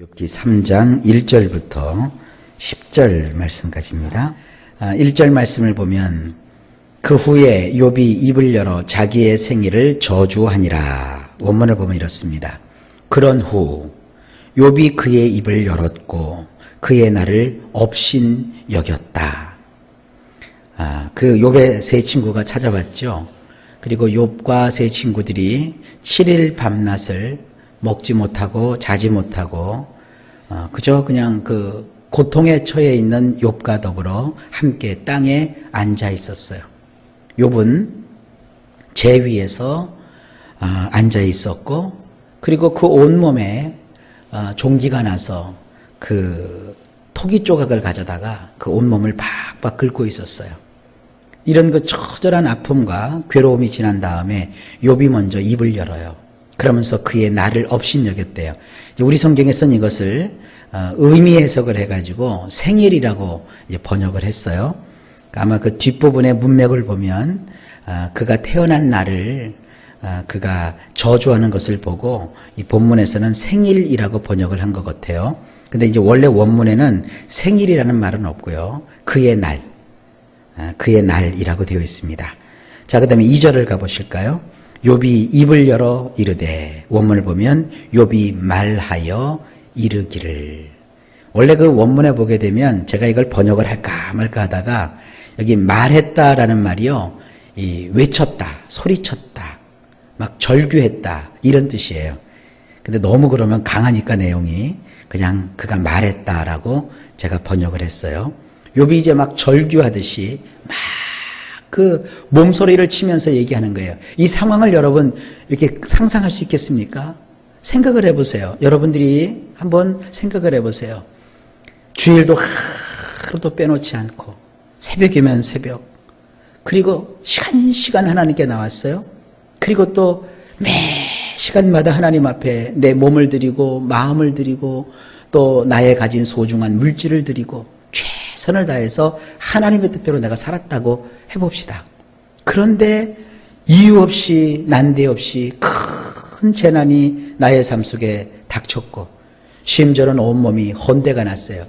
욥기 3장 1절부터 10절 말씀까지입니다. 1절 말씀을 보면 그 후에 욥이 입을 열어 자기의 생일을 저주하니라. 원문을 보면 이렇습니다. 그런 후 욥이 그의 입을 열었고 그의 날을 업신 여겼다. 아, 그 욥의 세 친구가 찾아왔죠. 그리고 욥과 세 친구들이 7일 밤낮을 먹지 못하고 자지 못하고 어, 그저 그냥 그 고통에 처해 있는 욥과 더불어 함께 땅에 앉아 있었어요. 욥은 제 위에서 어, 앉아 있었고 그리고 그 온몸에 어, 종기가 나서 그 토기 조각을 가져다가 그 온몸을 박박 긁고 있었어요. 이런 그 처절한 아픔과 괴로움이 지난 다음에 욥이 먼저 입을 열어요. 그러면서 그의 나를 업신여겼대요. 우리 성경에서는 이것을 어, 의미 해석을 해가지고 생일이라고 번역을 했어요. 아마 그 뒷부분의 문맥을 보면 어, 그가 태어난 날을 어, 그가 저주하는 것을 보고 이 본문에서는 생일이라고 번역을 한 것 같아요. 근데 이제 원래 원문에는 생일이라는 말은 없고요. 그의 날, 그의 날이라고 되어 있습니다. 자, 그 다음에 2절을 가보실까요? 욥이 입을 열어 이르되 원문을 보면 욥이 말하여 이르기를. 원래 그 원문에 보게 되면 제가 이걸 번역을 할까 말까 하다가 여기 말했다라는 말이요. 이 외쳤다 소리쳤다 막 절규했다 이런 뜻이에요. 근데 너무 그러면 강하니까 내용이 그냥 그가 말했다라고 제가 번역을 했어요. 욥이 이제 막 절규하듯이 막 그 몸소리를 치면서 얘기하는 거예요. 이 상황을 여러분 이렇게 상상할 수 있겠습니까? 생각을 해보세요. 여러분들이 한번 생각을 해보세요. 주일도 하루도 빼놓지 않고 새벽이면 새벽 그리고 시간 시간 하나님께 나왔어요. 그리고 또 매 시간마다 하나님 앞에 내 몸을 드리고 마음을 드리고 또 나의 가진 소중한 물질을 드리고 최선을 다해서 하나님의 뜻대로 내가 살았다고 해봅시다. 그런데 이유 없이 난데없이 큰 재난이 나의 삶 속에 닥쳤고 심지어는 온몸이 헌대가 났어요.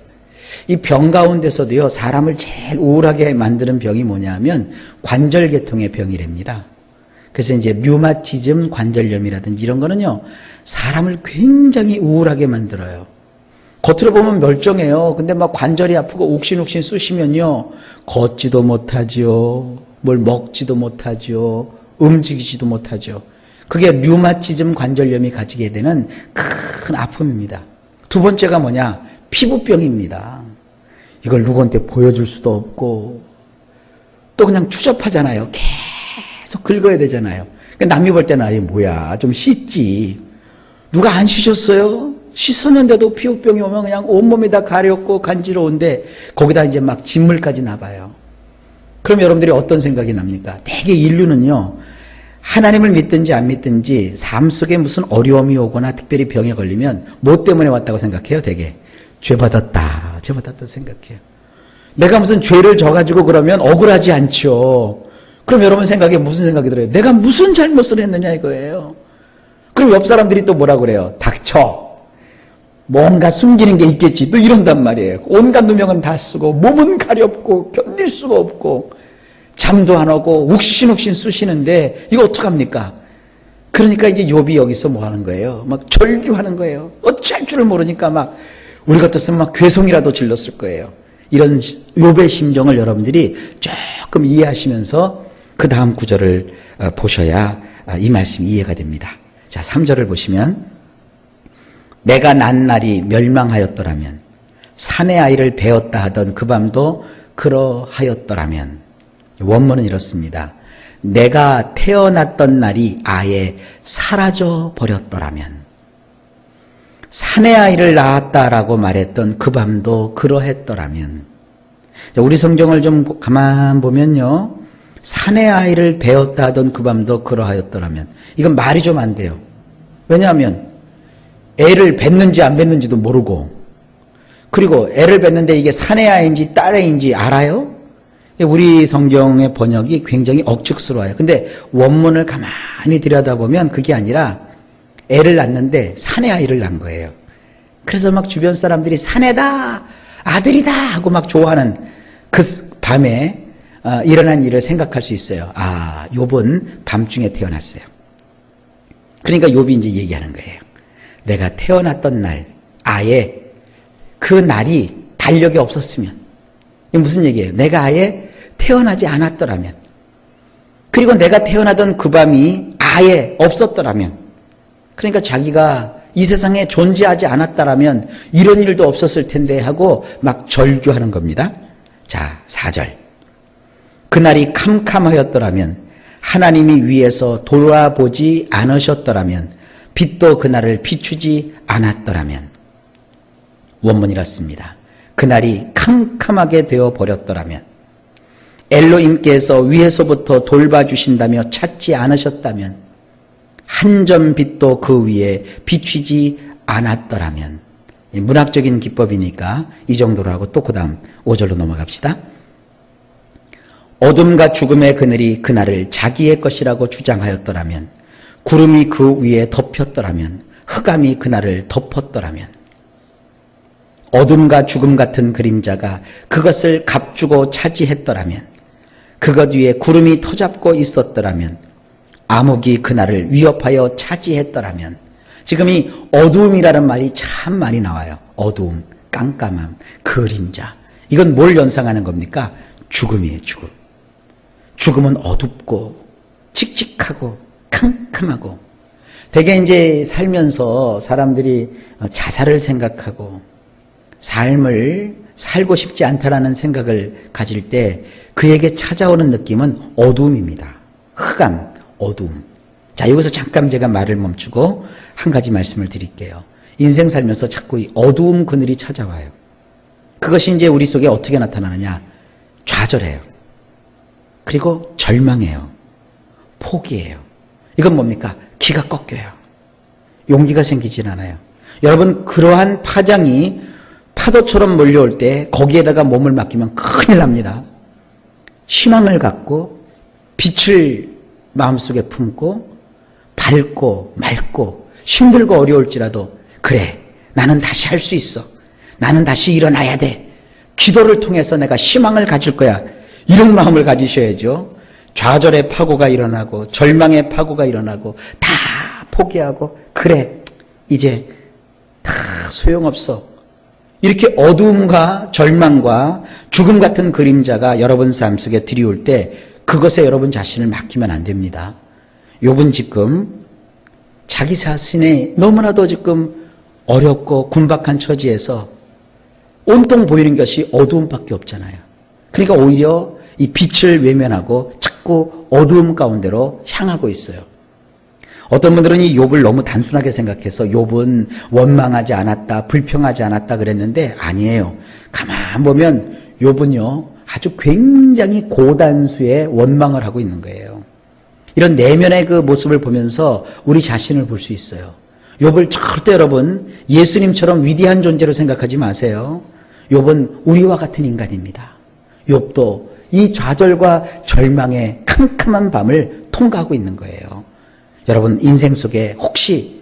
이 병 가운데서도요 사람을 제일 우울하게 만드는 병이 뭐냐면 관절계통의 병이랍니다. 그래서 이제 류마티즘 관절염이라든지 이런 거는요 사람을 굉장히 우울하게 만들어요. 겉으로 보면 멀쩡해요. 근데 막 관절이 아프고 욱신욱신 쑤시면요. 걷지도 못하죠. 뭘 먹지도 못하죠. 움직이지도 못하죠. 그게 류마티즘 관절염이 가지게 되는 큰 아픔입니다. 두 번째가 뭐냐? 피부병입니다. 이걸 누구한테 보여줄 수도 없고 또 그냥 추접하잖아요. 계속 긁어야 되잖아요. 그러니까 남이 볼 때는 아이 뭐야 좀 씻지. 누가 안 씻었어요? 씻었는데도 피부병이 오면 그냥 온몸이 다 가렵고 간지러운데 거기다 이제 막 진물까지 나봐요. 그럼 여러분들이 어떤 생각이 납니까? 대개 인류는요, 하나님을 믿든지 안 믿든지 삶 속에 무슨 어려움이 오거나 특별히 병에 걸리면 뭐 때문에 왔다고 생각해요, 대개? 죄 받았다, 죄 받았다 생각해요. 내가 무슨 죄를 져가지고 그러면 억울하지 않죠. 그럼 여러분 생각에 무슨 생각이 들어요? 내가 무슨 잘못을 했느냐 이거예요. 그럼 옆 사람들이 또 뭐라 그래요? 닥쳐. 뭔가 숨기는 게 있겠지. 또 이런단 말이에요. 온갖 누명은 다 쓰고 몸은 가렵고 견딜 수가 없고 잠도 안 오고 욱신욱신 쑤시는데 이거 어떡합니까? 그러니까 이제 욥이 여기서 뭐 하는 거예요? 막 절규하는 거예요. 어찌할 줄을 모르니까 막 우리 같았으면 막 괴송이라도 질렀을 거예요. 이런 욥의 심정을 여러분들이 조금 이해하시면서 그 다음 구절을 어, 보셔야 아, 이 말씀이 이해가 됩니다. 자, 3절을 보시면 내가 난 날이 멸망하였더라면 산의 아이를 베었다 하던 그 밤도 그러하였더라면 원문은 이렇습니다. 내가 태어났던 날이 아예 사라져 버렸더라면 산의 아이를 낳았다라고 말했던 그 밤도 그러했더라면 우리 성경을 좀 가만 보면요. 산의 아이를 베었다 하던 그 밤도 그러하였더라면 이건 말이 좀 안 돼요. 왜냐하면 애를 뱉는지 안 뱉는지도 모르고 그리고 애를 뱉는데 이게 사내 아인지 딸애인지 알아요? 우리 성경의 번역이 굉장히 억측스러워요. 근데 원문을 가만히 들여다보면 그게 아니라 애를 낳는데 사내 아이를 낳은 거예요. 그래서 막 주변 사람들이 사내다, 아들이다 하고 막 좋아하는 그 밤에 어, 일어난 일을 생각할 수 있어요. 아, 욥은 밤중에 태어났어요. 그러니까 욥이 이제 얘기하는 거예요. 내가 태어났던 날, 아예 그 날이 달력이 없었으면, 이게 무슨 얘기예요? 내가 아예 태어나지 않았더라면, 그리고 내가 태어나던 그 밤이 아예 없었더라면, 그러니까 자기가 이 세상에 존재하지 않았다라면 이런 일도 없었을 텐데 하고 막 절규하는 겁니다. 자, 4절. 그날이 캄캄하였더라면 하나님이 위에서 돌아보지 않으셨더라면 빛도 그날을 비추지 않았더라면. 원문이 이렇습니다. 그날이 캄캄하게 되어 버렸더라면. 엘로임께서 위에서부터 돌봐주신다며 찾지 않으셨다면. 한 점 빛도 그 위에 비추지 않았더라면. 이 문학적인 기법이니까 이 정도로 하고 또 그 다음 5절로 넘어갑시다. 어둠과 죽음의 그늘이 그날을 자기의 것이라고 주장하였더라면 구름이 그 위에 덮였더라면 흑암이 그날을 덮었더라면 어둠과 죽음 같은 그림자가 그것을 값주고 차지했더라면 그것 위에 구름이 터잡고 있었더라면 암흑이 그날을 위협하여 차지했더라면 지금 이 어두움이라는 말이 참 많이 나와요. 어두움, 깜깜함, 그림자. 이건 뭘 연상하는 겁니까? 죽음이에요, 죽음. 죽음은 어둡고 칙칙하고 캄캄하고 대개 이제 살면서 사람들이 자살을 생각하고 삶을 살고 싶지 않다라는 생각을 가질 때 그에게 찾아오는 느낌은 어두움입니다. 흑암, 어두움. 자, 여기서 잠깐 제가 말을 멈추고 한 가지 말씀을 드릴게요. 인생 살면서 자꾸 이 어두움 그늘이 찾아와요. 그것이 이제 우리 속에 어떻게 나타나느냐? 좌절해요. 그리고 절망해요. 포기해요. 이건 뭡니까? 기가 꺾여요. 용기가 생기진 않아요. 여러분, 그러한 파장이 파도처럼 몰려올 때 거기에다가 몸을 맡기면 큰일 납니다. 희망을 갖고 빛을 마음속에 품고 밝고 맑고 힘들고 어려울지라도 그래 나는 다시 할 수 있어 나는 다시 일어나야 돼 기도를 통해서 내가 희망을 가질 거야 이런 마음을 가지셔야죠 좌절의 파고가 일어나고 절망의 파고가 일어나고 다 포기하고 그래 이제 다 소용없어 이렇게 어두움과 절망과 죽음 같은 그림자가 여러분 삶 속에 들이올 때 그것에 여러분 자신을 맡기면 안 됩니다. 욥은 지금 자기 자신이 너무나도 지금 어렵고 군박한 처지에서 온통 보이는 것이 어두움밖에 없잖아요. 그러니까 오히려 이 빛을 외면하고 자꾸 어두움 가운데로 향하고 있어요. 어떤 분들은 이 욥을 너무 단순하게 생각해서 욥은 원망하지 않았다, 불평하지 않았다 그랬는데 아니에요. 가만 보면 욥은요 아주 굉장히 고단수의 원망을 하고 있는 거예요. 이런 내면의 그 모습을 보면서 우리 자신을 볼 수 있어요. 욥을 절대 여러분 예수님처럼 위대한 존재로 생각하지 마세요. 욥은 우리와 같은 인간입니다. 욥도 이 좌절과 절망의 캄캄한 밤을 통과하고 있는 거예요. 여러분 인생 속에 혹시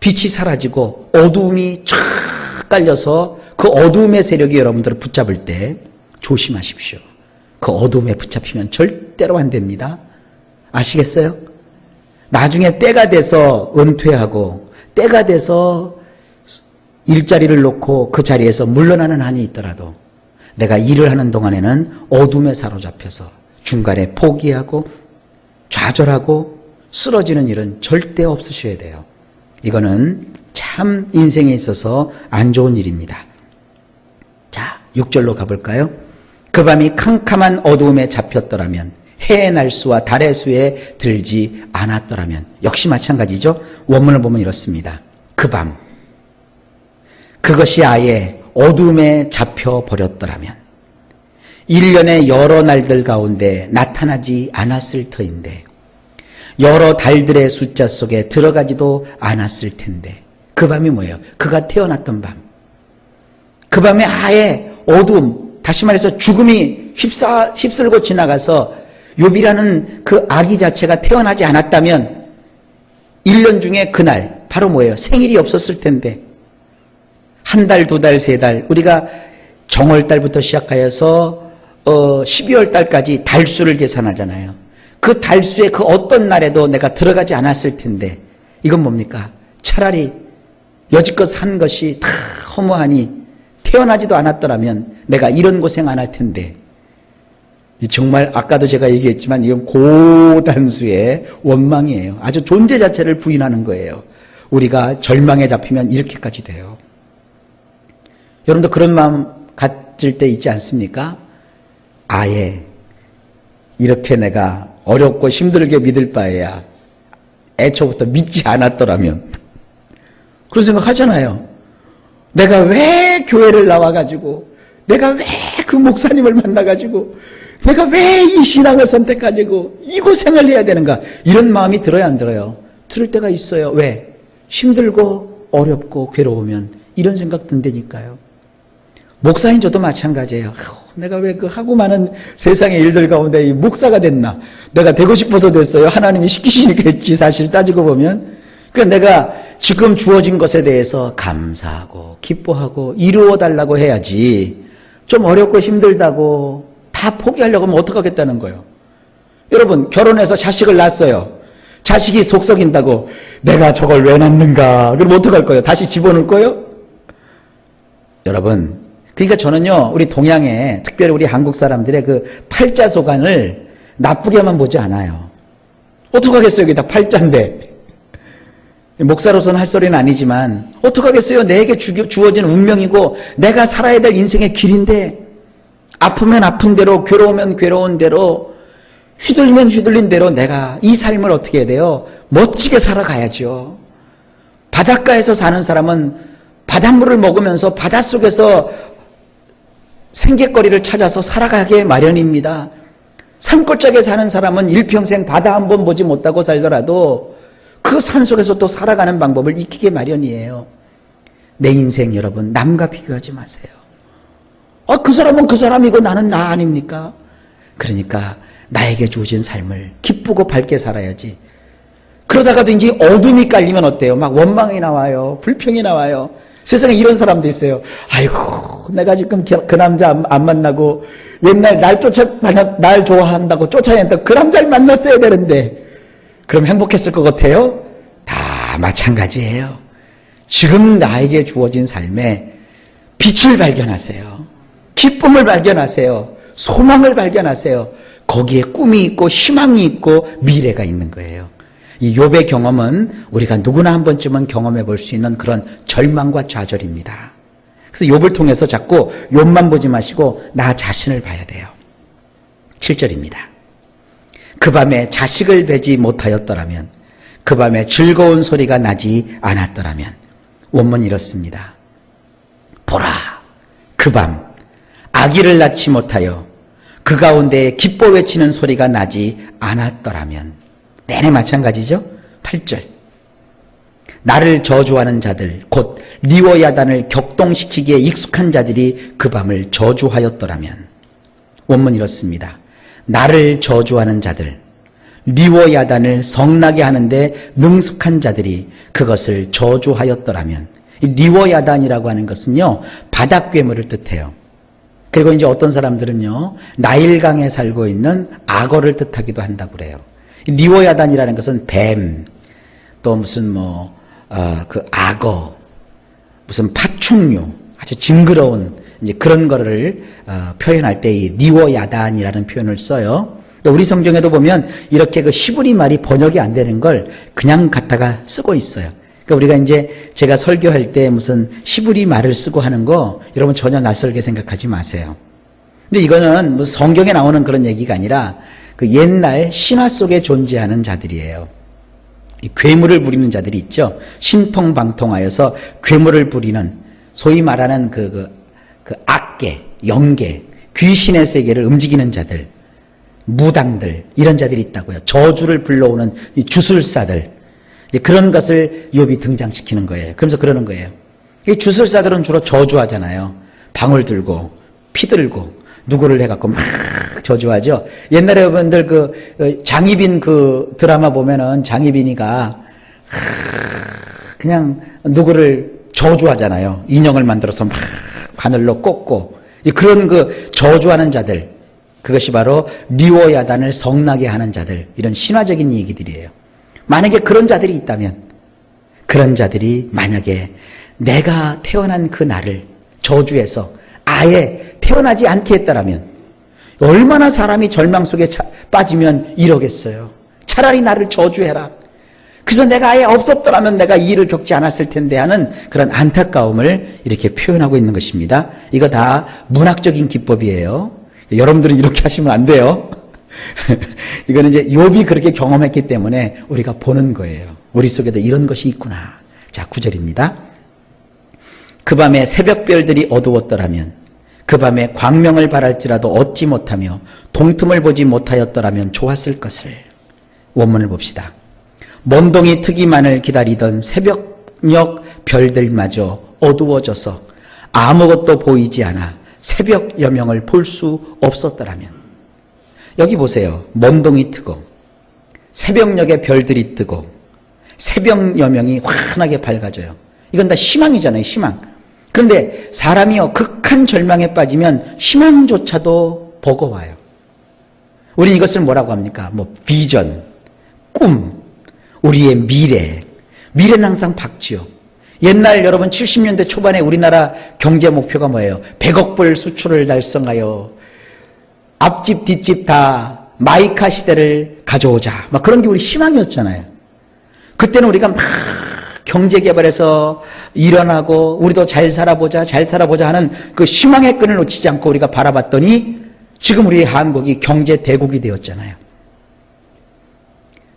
빛이 사라지고 어두움이 쫙 깔려서 그 어두움의 세력이 여러분들을 붙잡을 때 조심하십시오. 그 어둠에 붙잡히면 절대로 안 됩니다. 아시겠어요? 나중에 때가 돼서 은퇴하고 때가 돼서 일자리를 놓고 그 자리에서 물러나는 한이 있더라도 내가 일을 하는 동안에는 어둠에 사로잡혀서 중간에 포기하고 좌절하고 쓰러지는 일은 절대 없으셔야 돼요. 이거는 참 인생에 있어서 안 좋은 일입니다. 자, 6절로 가볼까요? 그 밤이 캄캄한 어두움에 잡혔더라면 해의 날수와 달의 수에 들지 않았더라면 역시 마찬가지죠. 원문을 보면 이렇습니다. 그 밤. 그것이 아예 어두움에 잡혀 버렸더라면 1년의 여러 날들 가운데 나타나지 않았을 터인데 여러 달들의 숫자 속에 들어가지도 않았을 텐데 그 밤이 뭐예요? 그가 태어났던 밤. 그 밤에 아예 어두움, 다시 말해서 죽음이 휩싸, 휩쓸고 지나가서 욥이라는 그 아기 자체가 태어나지 않았다면 1년 중에 그날 바로 뭐예요? 생일이 없었을 텐데 한 달, 두 달, 세 달, 우리가 정월 달부터 시작하여서 어, 12월 달까지 달수를 계산하잖아요. 그 달수의 그 어떤 날에도 내가 들어가지 않았을 텐데 이건 뭡니까? 차라리 여지껏 산 것이 다 허무하니 태어나지도 않았더라면 내가 이런 고생 안 할 텐데 이 정말 아까도 제가 얘기했지만 이건 고단수의 원망이에요. 아주 존재 자체를 부인하는 거예요. 우리가 절망에 잡히면 이렇게까지 돼요. 여러분도 그런 마음 가질 때 있지 않습니까? 아예 이렇게 내가 어렵고 힘들게 믿을 바에야 애초부터 믿지 않았더라면 그런 생각 하잖아요. 내가 왜 교회를 나와가지고 내가 왜 그 목사님을 만나가지고 내가 왜 이 신앙을 선택가지고 이 고생을 해야 되는가 이런 마음이 들어야 안 들어요. 들을 때가 있어요. 왜? 힘들고 어렵고 괴로우면 이런 생각 든다니까요. 목사인 저도 마찬가지예요. 내가 왜 그 하고 많은 세상의 일들 가운데 이 목사가 됐나? 내가 되고 싶어서 됐어요. 하나님이 시키시니까 했지. 사실 따지고 보면. 그 내가 지금 주어진 것에 대해서 감사하고 기뻐하고 이루어 달라고 해야지. 좀 어렵고 힘들다고 다 포기하려고 하면 어떡하겠다는 거예요. 여러분 결혼해서 자식을 낳았어요. 자식이 속썩인다고 내가 저걸 왜 낳는가? 그럼 어떡할 거예요? 다시 집어넣을 거예요? 여러분, 그러니까 저는요, 우리 동양에, 특별히 우리 한국 사람들의 그 팔자소관을 나쁘게만 보지 않아요. 어떡하겠어요? 이게 다 팔자인데. 목사로서는 할 소리는 아니지만, 어떡하겠어요? 내게 주, 주어진 운명이고, 내가 살아야 될 인생의 길인데, 아프면 아픈 대로, 괴로우면 괴로운 대로, 휘둘리면 휘둘린 대로 내가 이 삶을 어떻게 해야 돼요? 멋지게 살아가야죠. 바닷가에서 사는 사람은 바닷물을 먹으면서 바닷속에서 생계거리를 찾아서 살아가게 마련입니다. 산골짜기에 사는 사람은 일평생 바다 한 번 보지 못하고 살더라도 그 산속에서 또 살아가는 방법을 익히게 마련이에요. 내 인생 여러분 남과 비교하지 마세요. 아, 그 사람은 그 사람이고 나는 나 아닙니까? 그러니까 나에게 주어진 삶을 기쁘고 밝게 살아야지. 그러다가도 이제 어둠이 깔리면 어때요? 막 원망이 나와요. 불평이 나와요. 세상에 이런 사람도 있어요. 아이고, 내가 지금 그 남자 안, 안 만나고 옛날 날 쫓아, 날 좋아한다고 쫓아낸다. 그 남자를 만났어야 되는데. 그럼 행복했을 것 같아요? 다 마찬가지예요. 지금 나에게 주어진 삶에 빛을 발견하세요. 기쁨을 발견하세요. 소망을 발견하세요. 거기에 꿈이 있고 희망이 있고 미래가 있는 거예요. 이 욥의 경험은 우리가 누구나 한 번쯤은 경험해 볼 수 있는 그런 절망과 좌절입니다. 그래서 욥을 통해서 자꾸 욥만 보지 마시고 나 자신을 봐야 돼요. 7절입니다. 그 밤에 자식을 베지 못하였더라면 그 밤에 즐거운 소리가 나지 않았더라면 원문 이렇습니다. 보라 그 밤 아기를 낳지 못하여 그 가운데 기뻐 외치는 소리가 나지 않았더라면 내내 마찬가지죠. 8절 나를 저주하는 자들 곧 리워야단을 격동시키기에 익숙한 자들이 그 밤을 저주하였더라면 원문 이렇습니다. 나를 저주하는 자들 리워야단을 성나게 하는데 능숙한 자들이 그것을 저주하였더라면 리워야단이라고 하는 것은요 바닥 괴물을 뜻해요. 그리고 이제 어떤 사람들은요 나일강에 살고 있는 악어를 뜻하기도 한다고 그래요. 리워야단이라는 것은 뱀, 또 무슨 뭐, 어, 그 악어, 무슨 파충류, 아주 징그러운 이제 그런 거를 어, 표현할 때이 리워야단이라는 표현을 써요. 또 우리 성경에도 보면 이렇게 그 시브리 말이 번역이 안 되는 걸 그냥 갖다가 쓰고 있어요. 그러니까 우리가 이제 제가 설교할 때 무슨 시브리 말을 쓰고 하는 거 여러분 전혀 낯설게 생각하지 마세요. 근데 이거는 무슨 성경에 나오는 그런 얘기가 아니라 그 옛날 신화 속에 존재하는 자들이에요. 괴물을 부리는 자들이 있죠. 신통방통하여서 괴물을 부리는 소위 말하는 그, 그, 그 악계, 영계, 귀신의 세계를 움직이는 자들, 무당들 이런 자들이 있다고요. 저주를 불러오는 주술사들 그런 것을 욥이 등장시키는 거예요. 그러면서 그러는 거예요. 이 주술사들은 주로 저주하잖아요. 방울 들고 피 들고 누구를 해갖고 막 저주하죠. 옛날에 여러분들 그 장희빈 그 드라마 보면은 장희빈이가 그냥 누구를 저주하잖아요. 인형을 만들어서 막 하늘로 꽂고 이 그런 그 저주하는 자들 그것이 바로 리오야단을 성나게 하는 자들 이런 신화적인 얘기들이에요. 만약에 그런 자들이 있다면 그런 자들이 만약에 내가 태어난 그 날을 저주해서 아예 태어나지 않게 했다라면 얼마나 사람이 절망 속에 차- 빠지면 이러겠어요. 차라리 나를 저주해라. 그래서 내가 아예 없었더라면 내가 이 일을 겪지 않았을 텐데 하는 그런 안타까움을 이렇게 표현하고 있는 것입니다. 이거 다 문학적인 기법이에요. 여러분들은 이렇게 하시면 안 돼요. 이거는 이제 욥이 그렇게 경험했기 때문에 우리가 보는 거예요. 우리 속에도 이런 것이 있구나. 자, 구절입니다 그 밤에 새벽별들이 어두웠더라면 그 밤에 광명을 바랄지라도 얻지 못하며 동틈을 보지 못하였더라면 좋았을 것을 원문을 봅시다. 먼동이 트기만을 기다리던 새벽녘 별들마저 어두워져서 아무것도 보이지 않아 새벽 여명을 볼 수 없었더라면 여기 보세요. 먼동이 트고 새벽녘에 별들이 뜨고 새벽 여명이 환하게 밝아져요. 이건 다 희망이잖아요. 희망. 그런데 사람이요 극한 절망에 빠지면 희망조차도 버거워요. 우리는 이것을 뭐라고 합니까? 뭐 비전, 꿈, 우리의 미래. 미래는 항상 밝지요. 옛날 여러분 70년대 초반에 우리나라 경제 목표가 뭐예요? 100억 불 수출을 달성하여 앞집 뒷집 다 마이카 시대를 가져오자. 막 그런 게 우리 희망이었잖아요. 그때는 우리가 막 경제 개발에서 일어나고 우리도 잘 살아보자, 잘 살아보자 하는 그 희망의 끈을 놓치지 않고 우리가 바라봤더니 지금 우리 한국이 경제 대국이 되었잖아요.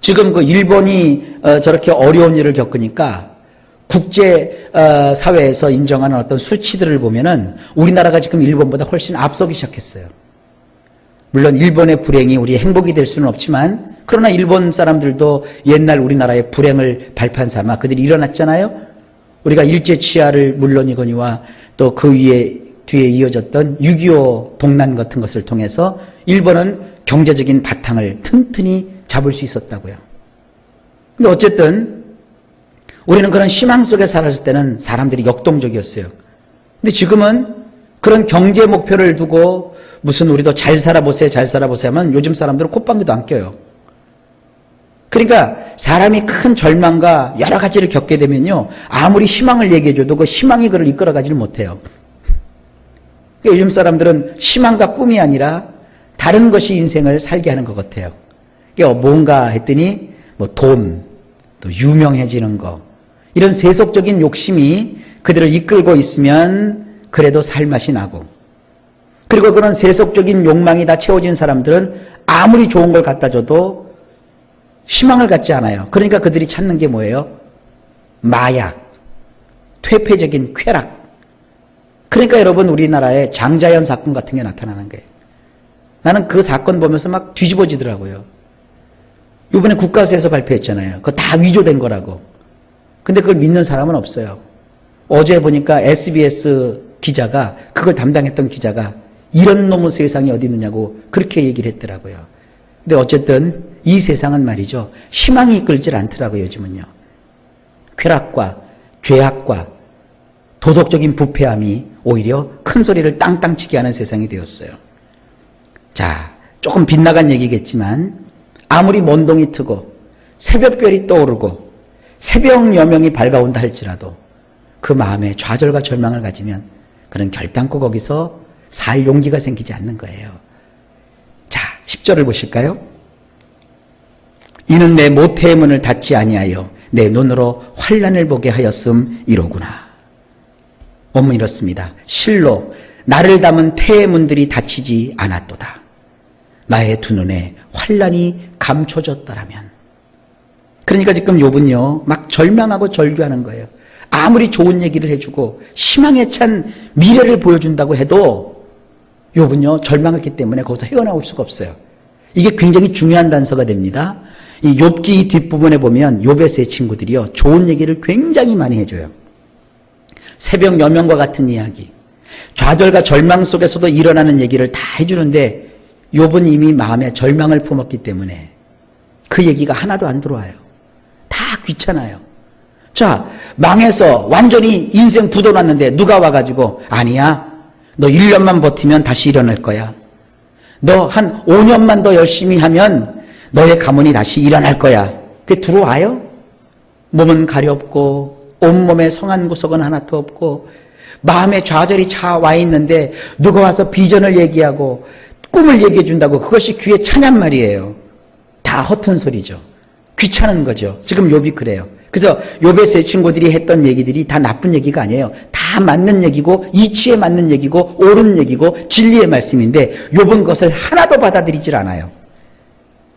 지금 그 일본이 어, 저렇게 어려운 일을 겪으니까 국제 어, 사회에서 인정하는 어떤 수치들을 보면은 우리나라가 지금 일본보다 훨씬 앞서기 시작했어요. 물론 일본의 불행이 우리의 행복이 될 수는 없지만 그러나 일본 사람들도 옛날 우리나라의 불행을 발판 삼아 그들이 일어났잖아요. 우리가 일제 치하를 물론이거니와 또 그 위에 뒤에 이어졌던 6.25 동란 같은 것을 통해서 일본은 경제적인 바탕을 튼튼히 잡을 수 있었다고요. 근데 어쨌든 우리는 그런 희망 속에 살았을 때는 사람들이 역동적이었어요. 근데 지금은 그런 경제 목표를 두고 무슨 우리도 잘 살아보세요, 잘 살아보세요 하면 요즘 사람들은 콧방귀도 안 껴요. 그러니까 사람이 큰 절망과 여러 가지를 겪게 되면요. 아무리 희망을 얘기해줘도 그 희망이 그를 이끌어가지를 못해요. 그러니까 요즘 사람들은 희망과 꿈이 아니라 다른 것이 인생을 살게 하는 것 같아요. 그러니까 뭔가 했더니 뭐 돈, 또 유명해지는 거 이런 세속적인 욕심이 그들을 이끌고 있으면 그래도 살맛이 나고 그리고 그런 세속적인 욕망이 다 채워진 사람들은 아무리 좋은 걸 갖다 줘도 희망을 갖지 않아요. 그러니까 그들이 찾는 게 뭐예요? 마약, 퇴폐적인 쾌락. 그러니까 여러분 우리나라에 장자연 사건 같은 게 나타나는 거예요. 나는 그 사건 보면서 막 뒤집어지더라고요. 이번에 국가수에서 발표했잖아요. 그거 다 위조된 거라고. 근데 그걸 믿는 사람은 없어요. 어제 보니까 SBS 기자가 그걸 담당했던 기자가 이런 놈의 세상이 어디 있느냐고 그렇게 얘기를 했더라고요. 근데 어쨌든 이 세상은 말이죠. 희망이 이끌질 않더라고요, 요즘은요. 쾌락과 죄악과 도덕적인 부패함이 오히려 큰 소리를 땅땅 치게 하는 세상이 되었어요. 자, 조금 빗나간 얘기겠지만 아무리 먼동이 트고 새벽별이 떠오르고 새벽 여명이 밝아온다 할지라도 그 마음에 좌절과 절망을 가지면 그는 결단코 거기서 살 용기가 생기지 않는 거예요. 자, 10절을 보실까요? 이는 내 모태의 문을 닫지 아니하여 내 눈으로 환란을 보게 하였음 이로구나. 원문 이렇습니다. 실로 나를 담은 태의 문들이 닫히지 않았도다. 나의 두 눈에 환란이 감춰졌더라면. 그러니까 지금 욥은요, 막 절망하고 절규하는 거예요. 아무리 좋은 얘기를 해주고 희망에 찬 미래를 보여준다고 해도 욥은요, 절망했기 때문에 거기서 헤어나올 수가 없어요. 이게 굉장히 중요한 단서가 됩니다. 이 욥기 뒷부분에 보면 욥의 세 친구들이요, 좋은 얘기를 굉장히 많이 해줘요. 새벽 여명과 같은 이야기, 좌절과 절망 속에서도 일어나는 얘기를 다 해주는데 욥은 이미 마음에 절망을 품었기 때문에 그 얘기가 하나도 안 들어와요. 다 귀찮아요. 자, 망해서 완전히 인생 부도났는데 누가 와가지고 아니야. 너 1년만 버티면 다시 일어날 거야. 너 한 5년만 더 열심히 하면 너의 가문이 다시 일어날 거야. 그게 들어와요? 몸은 가렵고 온몸에 성한 구석은 하나도 없고 마음에 좌절이 차 와 있는데 누가 와서 비전을 얘기하고 꿈을 얘기해 준다고 그것이 귀에 차냔 말이에요. 다 허튼 소리죠. 귀찮은 거죠. 지금 욥이 그래요. 그래서 욥의 세 친구들이 했던 얘기들이 다 나쁜 얘기가 아니에요. 다 맞는 얘기고 이치에 맞는 얘기고 옳은 얘기고 진리의 말씀인데 욥은 그것을 하나도 받아들이질 않아요.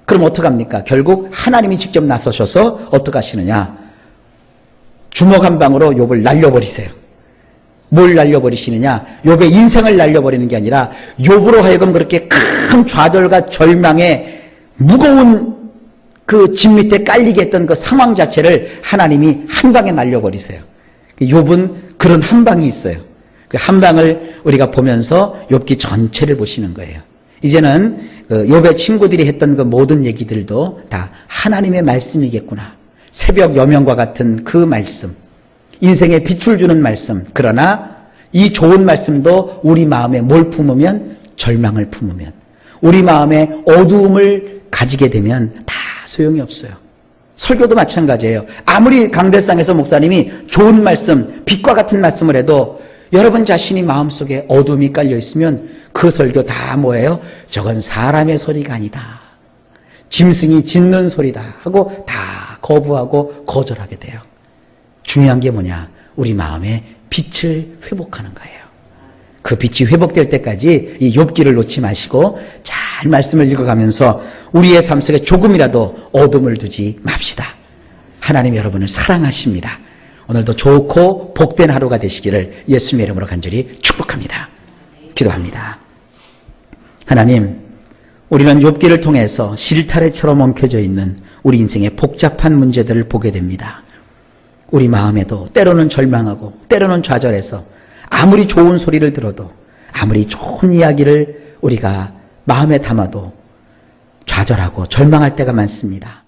그럼 어떡합니까? 결국 하나님이 직접 나서셔서 어떡하시느냐? 주먹 한 방으로 욥을 날려버리세요. 뭘 날려버리시느냐? 욥의 인생을 날려버리는 게 아니라 욥으로 하여금 그렇게 큰 좌절과 절망에 무거운 그 집 밑에 깔리게 했던 그 상황 자체를 하나님이 한 방에 날려버리세요. 욥은 그런 한 방이 있어요. 그 한 방을 우리가 보면서 욥기 전체를 보시는 거예요. 이제는 그 욥의 친구들이 했던 그 모든 얘기들도 다 하나님의 말씀이겠구나. 새벽 여명과 같은 그 말씀. 인생에 빛을 주는 말씀. 그러나 이 좋은 말씀도 우리 마음에 뭘 품으면 절망을 품으면 우리 마음에 어두움을 가지게 되면 다 소용이 없어요. 설교도 마찬가지예요. 아무리 강대상에서 목사님이 좋은 말씀, 빛과 같은 말씀을 해도 여러분 자신이 마음속에 어둠이 깔려 있으면 그 설교 다 뭐예요? 저건 사람의 소리가 아니다. 짐승이 짖는 소리다 하고 다 거부하고 거절하게 돼요. 중요한 게 뭐냐? 우리 마음의 빛을 회복하는 거예요. 그 빛이 회복될 때까지 이 욥기를 놓지 마시고 잘 말씀을 읽어가면서 우리의 삶 속에 조금이라도 어둠을 두지 맙시다. 하나님 여러분을 사랑하십니다. 오늘도 좋고 복된 하루가 되시기를 예수님의 이름으로 간절히 축복합니다. 기도합니다. 하나님, 우리는 욥기를 통해서 실타래처럼 엉켜져 있는 우리 인생의 복잡한 문제들을 보게 됩니다. 우리 마음에도 때로는 절망하고 때로는 좌절해서 아무리 좋은 소리를 들어도 아무리 좋은 이야기를 우리가 마음에 담아도 좌절하고 절망할 때가 많습니다.